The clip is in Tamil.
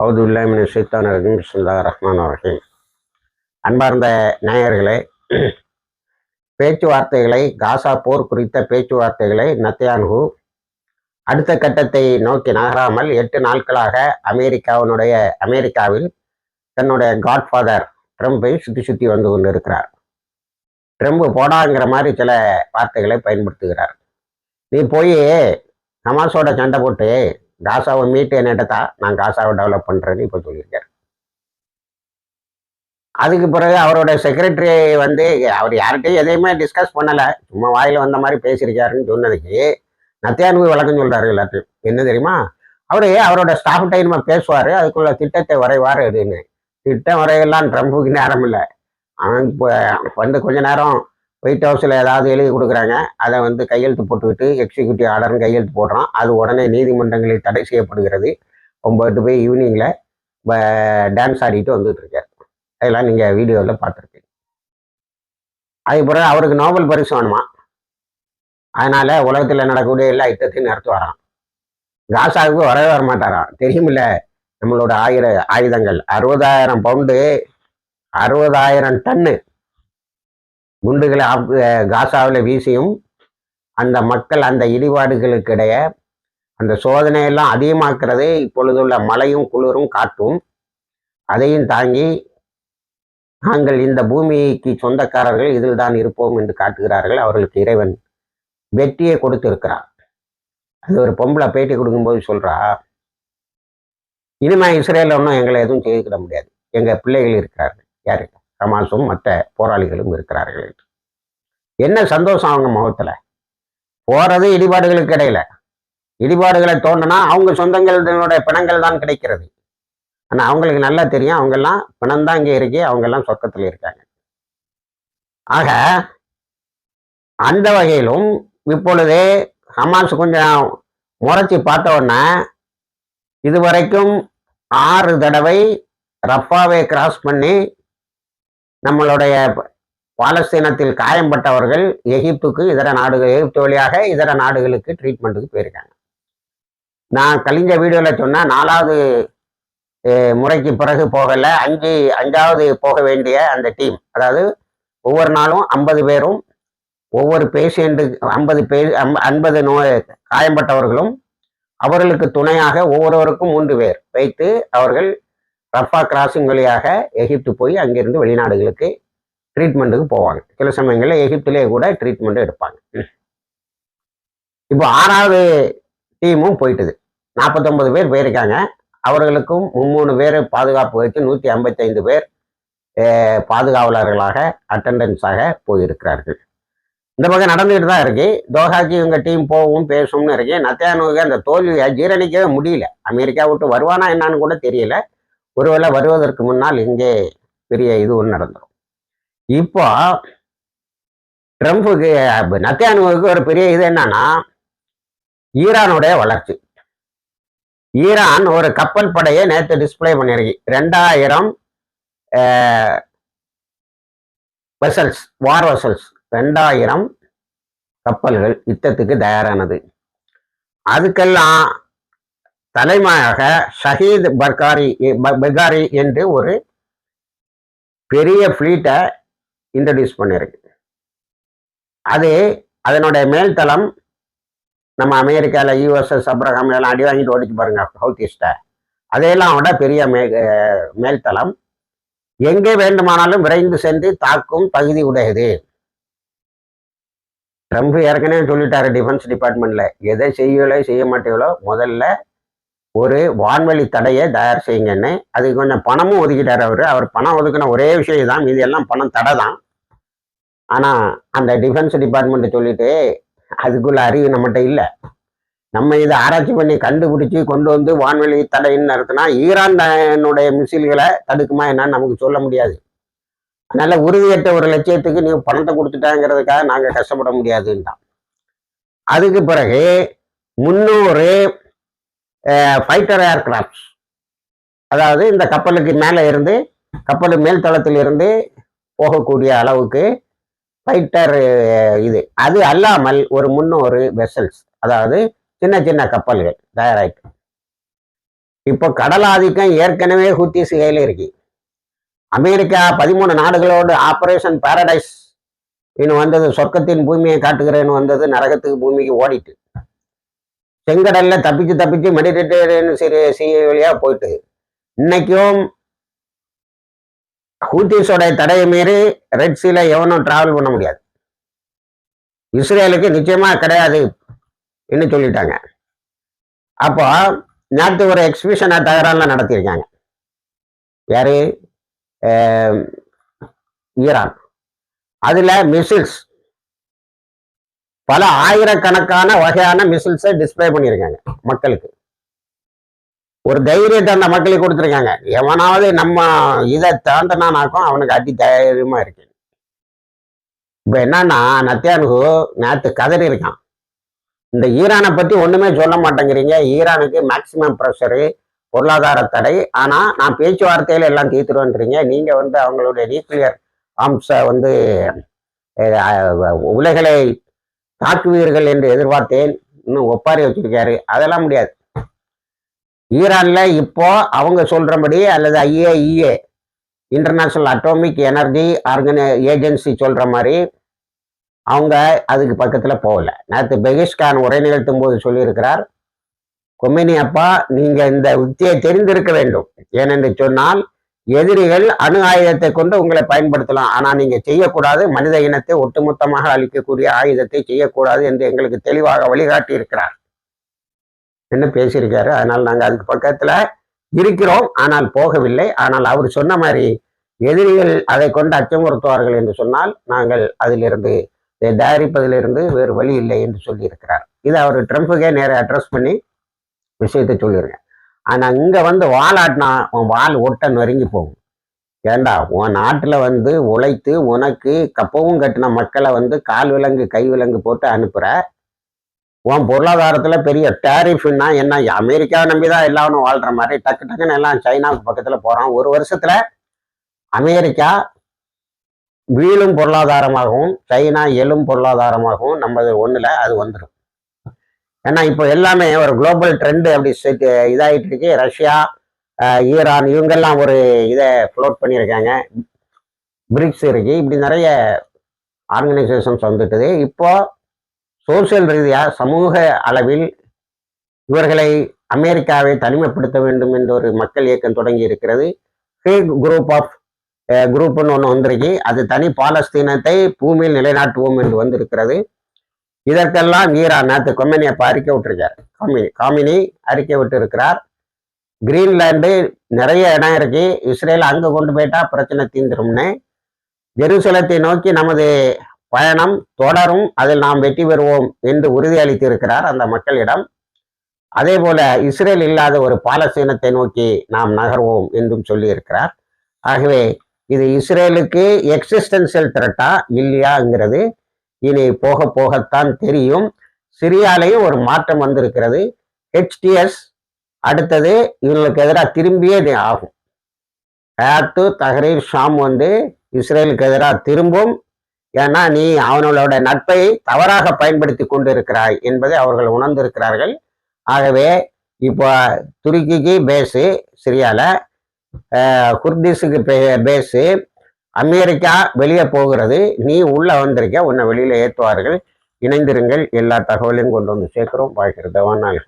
அவுதுல்லாமின் சைத்தான் ரஹீம் பிஸ்மில்லா ரஹ்மான் ரஹீம். அன்பார்ந்த நேயர்களே பேச்சுவார்த்தைகளை காசா போர் குறித்த பேச்சுவார்த்தைகளை நத்தியான்ஹு அடுத்த கட்டத்தை நோக்கி நகராமல் எட்டு நாட்களாக அமெரிக்காவினுடைய அமெரிக்காவில் தன்னுடைய காட்ஃபாதர் ட்ரம்பை சுற்றி சுற்றி வந்து கொண்டிருக்கிறார். ட்ரம்ப் போடாங்கிற மாதிரி சில வார்த்தைகளை பயன்படுத்துகிறார். நீ போய் ஹமாஸோட சண்டை போட்டு காசாவை மீட்டு என்னட்டா நான் காசாவை டெவலப் பண்ணுறேன்னு இப்போ சொல்லியிருக்காரு. அதுக்கு பிறகு அவரோட செக்ரட்டரி வந்து அவர் யார்கிட்டையும் எதையுமே டிஸ்கஸ் பண்ணலை. சும்மா வாயில் வந்த மாதிரி பேசியிருக்காருன்னு சொன்னதுக்கு நத்தியானு விளக்கம் சொல்கிறாரு எல்லாத்தையும். என்ன தெரியுமா? அவர் அவரோட ஸ்டாஃப்கிட்ட நம்ம பேசுவார் அதுக்குள்ள திட்டத்தை வரைவார் அப்படின்னு திட்டம் வரையெல்லாம் ட்ரம்புக்கு நேரம் இல்லை. அவன் இப்போ வந்து கொஞ்ச நேரம் ஒயிட் ஹவுஸில் ஏதாவது எழுதி கொடுக்குறாங்க அதை வந்து கையெழுத்து போட்டுக்கிட்டு எக்ஸிக்யூட்டிவ் ஆர்டர்னு கையெழுத்து போடுறோம் அது உடனே நீதிமன்றங்களில் தடை செய்யப்படுகிறது. ஒம்பது போய் ஈவினிங்கில் டான்ஸ் ஆடிட்டு வந்துட்டு இருக்கார் அதெல்லாம் நீங்கள் வீடியோவில் பார்த்துருக்கீங்க அதுபோல் பிறகு அவருக்கு நோபல் பரிசு வேணுமா? அதனால் உலகத்தில் நடக்கக்கூடிய எல்லா யுத்தத்தையும் நடத்துவாராம் காசாவுக்கு வரவே வர மாட்டாராம் தெரியுமில்ல நம்மளோட ஆயிர ஆயுதங்கள். அறுபதாயிரம் பவுண்டு அறுபதாயிரம் டன்னு குண்டுகளை காசாவில் வீசியும் அந்த மக்கள் அந்த இடிபாடுகளுக்கிடையே அந்த சோதனையெல்லாம் அதிகமாக்குறது இப்பொழுதுள்ள மழையும் குளிரும் காட்டும் அதையும் தாங்கி நாங்கள் இந்த பூமிக்கு சொந்தக்காரர்கள் இதில் தான் இருப்போம் என்று காட்டுகிறார்கள். அவர்களுக்கு இறைவன் வெற்றியை கொடுத்திருக்கிறார். அது ஒரு பொம்பளை பேட்டி கொடுக்கும்போது சொல்றா இனிமே இஸ்ரேலில் ஒன்றும் எங்களை எதுவும் செய்துக்கிட முடியாது. எங்கள் பிள்ளைகள் இருக்கிறார்கள். யாரு ஹமாஸும் மற்ற போராளிகளும் இருக்கிறார்கள் என்று. என்ன சந்தோஷம் அவங்க முகத்தில்? போறது இடிபாடுகளுக்கு இடையில. இடிபாடுகளை தோண்டினா அவங்க சொந்தங்களுடைய பிணங்கள் தான் கிடைக்கிறது. ஆனால் அவங்களுக்கு நல்லா தெரியும் அவங்கெல்லாம் பிணம் தான் இங்கே இருக்கி அவங்கெல்லாம் சொர்க்கத்தில் இருக்காங்க. ஆக அந்த வகையிலும் இப்பொழுதே ஹமாஸ் கொஞ்சம் முறைச்சி பார்த்த உடனே இதுவரைக்கும் ஆறு தடவை ரஃபாவை கிராஸ் பண்ணி நம்மளுடைய பாலஸ்தீனத்தில் காயம்பட்டவர்கள் எகிப்துக்கு இதர நாடுகள் எகிப்து வழியாக இதர நாடுகளுக்கு ட்ரீட்மெண்ட்டுக்கு போயிருக்காங்க. நான் கழிஞ்ச வீடியோவில் சொன்ன நாலாவது முறைக்கு பிறகு போகலை அஞ்சு அஞ்சாவது போக வேண்டிய அந்த டீம் அதாவது ஒவ்வொரு நாளும் ஐம்பது பேரும் ஒவ்வொரு பேஷண்ட்டு ஐம்பது பே ஐம்பது நோய் காயம்பட்டவர்களும் அவர்களுக்கு துணையாக ஒவ்வொருவருக்கும் மூன்று பேர் வைத்து அவர்கள் ரஃபா கிராசிங் வழியாக எகிப்து போய் அங்கிருந்து வெளிநாடுகளுக்கு ட்ரீட்மெண்ட்டுக்கு போவாங்க. சில சமயங்களில் எகிப்திலே கூட ட்ரீட்மெண்ட் எடுப்பாங்க. இப்போ ஆறாவது டீமும் போயிட்டுது. நாற்பத்தொம்பது பேர் போயிருக்காங்க. அவர்களுக்கும் மும்மூணு பேர் பாதுகாப்பு வச்சு நூற்றி ஐம்பத்தைந்து பேர் பாதுகாவலர்களாக அட்டண்டன்ஸாக போயிருக்கிறார்கள். இந்த பக்கம் நடந்துகிட்டு தான் இருக்கு. தோஹாக்கு இவங்க டீம் போகவும் பேசும்னு இருக்கு. நத்தியானுக்கு அந்த தோல்வியை ஜீரணிக்கவே முடியல. அமெரிக்கா விட்டு வருவானா என்னான்னு கூட தெரியல. ஒருவேளை வருவதற்கு முன்னால் இங்கே பெரிய இது ஒன்று நடந்துடும் இப்போ ட்ரம்ப்புக்கு நத்தியானுவுக்கு ஒரு பெரிய இது என்னன்னா ஈரானுடைய வளர்ச்சி. ஈரான் ஒரு கப்பல் படையை நேற்று டிஸ்பிளே பண்ணியிருக்கு ரெண்டாயிரம் வெசல்ஸ் வார் வெசல்ஸ் ரெண்டாயிரம் கப்பல்கள் யுத்தத்துக்கு தயாரானது. அதுக்கெல்லாம் தலைமையாக ஷஹீத் பர்காரி பெகாரி என்று ஒரு பெரிய ஃப்ளீட்டை இன்ட்ரடியூஸ் பண்ணியிருக்கு அது அதனுடைய மேல்தளம் நம்ம அமெரிக்காவில் யூஎஸ்எஸ் அப்ரஹாம் இதெல்லாம் அடி வாங்கிட்டு ஓடிச்சு பாருங்க சவுத் ஈஸ்ட்டை அதையெல்லாம் விட பெரிய மே மேல்தளம். எங்கே வேண்டுமானாலும் விரைந்து சென்று தாக்கும் தகுதி உடையது. ட்ரம்ப் ஏற்கனவே சொல்லிட்டாரு டிஃபென்ஸ் டிபார்ட்மெண்ட்ல எதை செய்யலோ செய்ய மாட்டீங்களோ முதல்ல ஒரு வான்வெளி தடையை தயார் செய்யுங்கன்னு அதுக்கு கொஞ்சம் பணமும் ஒதுக்கிட்டார் அவர். அவர் பணம் ஒதுக்கின ஒரே விஷயம் தான் இது எல்லாம் பணம் தடை தான். ஆனால் அந்த டிஃபென்ஸ் டிபார்ட்மெண்ட் சொல்லிட்டு அதுக்குள்ள அறிவு நம்மகிட்ட இல்லை. நம்ம இதை ஆராய்ச்சி பண்ணி கண்டுபிடிச்சி கொண்டு வந்து வான்வெளி தடைன்னு நடத்தினா ஈரானுடைய மிசில்களை தடுக்குமா என்னன்னு நமக்கு சொல்ல முடியாது. அதனால உறுதியற்ற ஒரு லட்சியத்துக்கு நீ பணத்தை கொடுத்துட்டாங்கிறதுக்காக நாங்கள் கஷ்டப்பட முடியாதுன்றான் அதுக்கு பிறகு முன்னூறு ஃபைட்டர் ஏர்கிராஃப்ட்ஸ் அதாவது இந்த கப்பலுக்கு மேலே இருந்து கப்பல் மேல் தளத்தில் இருந்து போகக்கூடிய அளவுக்கு ஃபைட்டர் இது. அது அல்லாமல் ஒரு முன்னூறு வெசல்ஸ் அதாவது சின்ன சின்ன கப்பல்கள் தயாராயிட்டு இப்போ கடல் ஆதிக்கம் ஏற்கனவே ஹூத்திஸ் கையில் இருக்கு. அமெரிக்கா பதிமூணு நாடுகளோடு ஆப்ரேஷன் பாரடைஸ் இன்னும் வந்தது சொர்க்கத்தின் பூமியை காட்டுகிறேன்னு வந்தது நரகத்துக்கு பூமிக்கு ஓடிட்டு. செங்கடல்ல தப்பிச்சு தப்பிச்சு மெடிடேரியன் செய்ய வழியா போயிட்டு. இன்னைக்கும் ஹூத்திஸோட தடையை மீறி ரெட் சீல எவனும் டிராவல் பண்ண முடியாது. இஸ்ரேலுக்கு நிச்சயமா கிடையாது என்ன சொல்லிட்டாங்க. அப்போ நேற்று ஒரு எக்ஸிபிஷனை தகராறுலாம் நடத்தியிருக்காங்க. யாரு? ஈரான். அதுல மிசில்ஸ் பல ஆயிரக்கணக்கான வகையான மிசில்ஸை டிஸ்பிளே பண்ணியிருக்காங்க மக்களுக்கு. ஒரு தைரியத்தை அந்த மக்களுக்கு கொடுத்துருக்காங்க. எவனாவது நம்ம இதை தாண்டனானாக்கும் அவனுக்கு அடி தைரியமா இருக்கு. இப்ப என்னன்னா நத்தியானுகு நேற்று கதறி இருக்கான். இந்த ஈரானை பத்தி ஒண்ணுமே சொல்ல மாட்டேங்கிறீங்க. ஈரானுக்கு மேக்சிமம் ப்ரெஷரு பொருளாதார தடை. ஆனா நான் பேச்சுவார்த்தையில் எல்லாம் தீர்த்துருவேன்றீங்க. நீங்க வந்து அவங்களுடைய நியூக்ளியர் ஆம்ஸை வந்து உலகளை தாக்குவீர்கள் என்று எதிர்பார்த்தேன். இன்னும் ஒப்பாரி வச்சிருக்காரு. அதெல்லாம் முடியாது. ஈரான்ல இப்போ அவங்க சொல்றபடி அல்லது ஐஏஇஏ இன்டர்நேஷனல் அட்டாமிக் எனர்ஜி ஆர்கனை ஏஜென்சி சொல்ற மாதிரி அவங்க அதுக்கு பக்கத்துல போகல. நேற்று பெகிஷ்கான் உரை நிகழ்த்தும் போது சொல்லியிருக்கிறார் கொமினி அப்பா நீங்க இந்த உத்தியை தெரிந்திருக்க வேண்டும். ஏனென்று சொன்னால் எதிரிகள் அணு ஆயுதத்தை கொண்டு உங்களை பயன்படுத்தலாம். ஆனா நீங்க செய்யக்கூடாது. மனித இனத்தை ஒட்டுமொத்தமாக அழிக்கக்கூடிய ஆயுதத்தை செய்யக்கூடாது என்று எங்களுக்கு தெளிவாக வழிகாட்டி இருக்கிறார். என்ன பேசியிருக்காரு? அதனால் நாங்கள் அதுக்கு பக்கத்துல இருக்கிறோம். ஆனால் போகவில்லை. ஆனால் அவர் சொன்ன மாதிரி எதிரிகள் அதை கொண்டு அச்சமுறுத்துவார்கள் என்று சொன்னால் நாங்கள் அதிலிருந்து தயாரிப்பதிலிருந்து வேறு வழி இல்லை என்று சொல்லியிருக்கிறார். இதை அவர் ட்ரம்ப்புக்கே நேர அட்ரஸ் பண்ணி விஷயத்தை சொல்லியிருக்கேன் ஆனால் இங்கே வந்து வாலாட்டினா உன் வால் ஒட்ட நொறுங்கி போகும். ஏண்டா உன் நாட்டில் வந்து உழைத்து உனக்கு கப்பவும் கட்டின மக்களை வந்து கால் விலங்கு கை விலங்கு போட்டு அனுப்புற உன் பொருளாதாரத்தில் பெரிய டேரிஃப்னா என்ன? அமெரிக்காவை நம்பிதான் எல்லாரும் வாழ்ற மாதிரி டக்கு டக்குன்னு எல்லாம் சைனாவுக்கு பக்கத்தில் போகிறான் ஒரு வருஷத்தில் அமெரிக்கா வீழும் பொருளாதாரமாகவும் சைனா எழும் பொருளாதாரமாகவும் நம்ம ஒன்றில் அது வந்துடும் ஏன்னா இப்போ எல்லாமே ஒரு குளோபல் ட்ரெண்டு அப்படி இதாகிட்டு இருக்கு. ரஷ்யா ஈரான் இவங்கெல்லாம் ஒரு இதை ஃப்ளோட் பண்ணியிருக்காங்க. பிரிக்ஸ் இருக்கு. இப்படி நிறைய ஆர்கனைசேஷன்ஸ் வந்துட்டுது. இப்போ சோசியல் ரீதியாக சமூக அளவில் இவர்களை அமெரிக்காவை தனிமைப்படுத்த வேண்டும் என்ற ஒரு மக்கள் இயக்கம் தொடங்கி இருக்கிறது. குரூப் ஆஃப் குரூப்னு ஒன்று வந்திருக்கு. அது தனி பாலஸ்தீனத்தை பூமியில் நிலைநாட்டுவோம் என்று வந்திருக்கிறது. இதற்கெல்லாம் ஈரான் நேற்று கொம்மினி அப்போ அறிக்கை விட்டுருக்கார். காமினி காமினி அறிக்கை விட்டு இருக்கிறார் கிரீன்லாண்டு நிறைய இடம் இருக்கு. இஸ்ரேல் அங்கே கொண்டு போயிட்டா பிரச்சனை தீந்துரும்னு. ஜெருசலத்தை நோக்கி நமது பயணம் தொடரும். அதில் நாம் வெற்றி பெறுவோம் என்று உறுதியளித்து இருக்கிறார் அந்த மக்களிடம். அதே போல இஸ்ரேல் இல்லாத ஒரு பாலஸ்தீனத்தை நோக்கி நாம் நகர்வோம் என்றும் சொல்லியிருக்கிறார். ஆகவே இது இஸ்ரேலுக்கு எக்ஸிஸ்டன்சியல் த்ரெட்டா இல்லையாங்கிறது இனி போக போகத்தான் தெரியும். சிரியாலையும் ஒரு மாற்றம் வந்திருக்கிறது. ஹெச்டிஎஸ் அடுத்தது இவங்களுக்கு எதிராக திரும்பியே இது ஆகும். ஹயாத்து தஹரீர் ஷாம் வந்து இஸ்ரேலுக்கு எதிராக திரும்பும். ஏன்னா நீ அவனோட நட்பை தவறாக பயன்படுத்தி கொண்டிருக்கிறாய் என்பதை அவர்கள் உணர்ந்திருக்கிறார்கள். ஆகவே இப்போ துருக்கிக்கு பேஸு சிரியாவில் குர்திஸுக்கு பே- பேஸு அமெரிக்கா வெளியே போகிறது. நீ உள்ள வந்திருக்க உன்னை வெளியில ஏற்றுவார்கள் இணைந்திருங்கள். எல்லா தகவலையும் கொண்டு வந்து சேர்க்கிறோம். வாழ்கிறது வானால்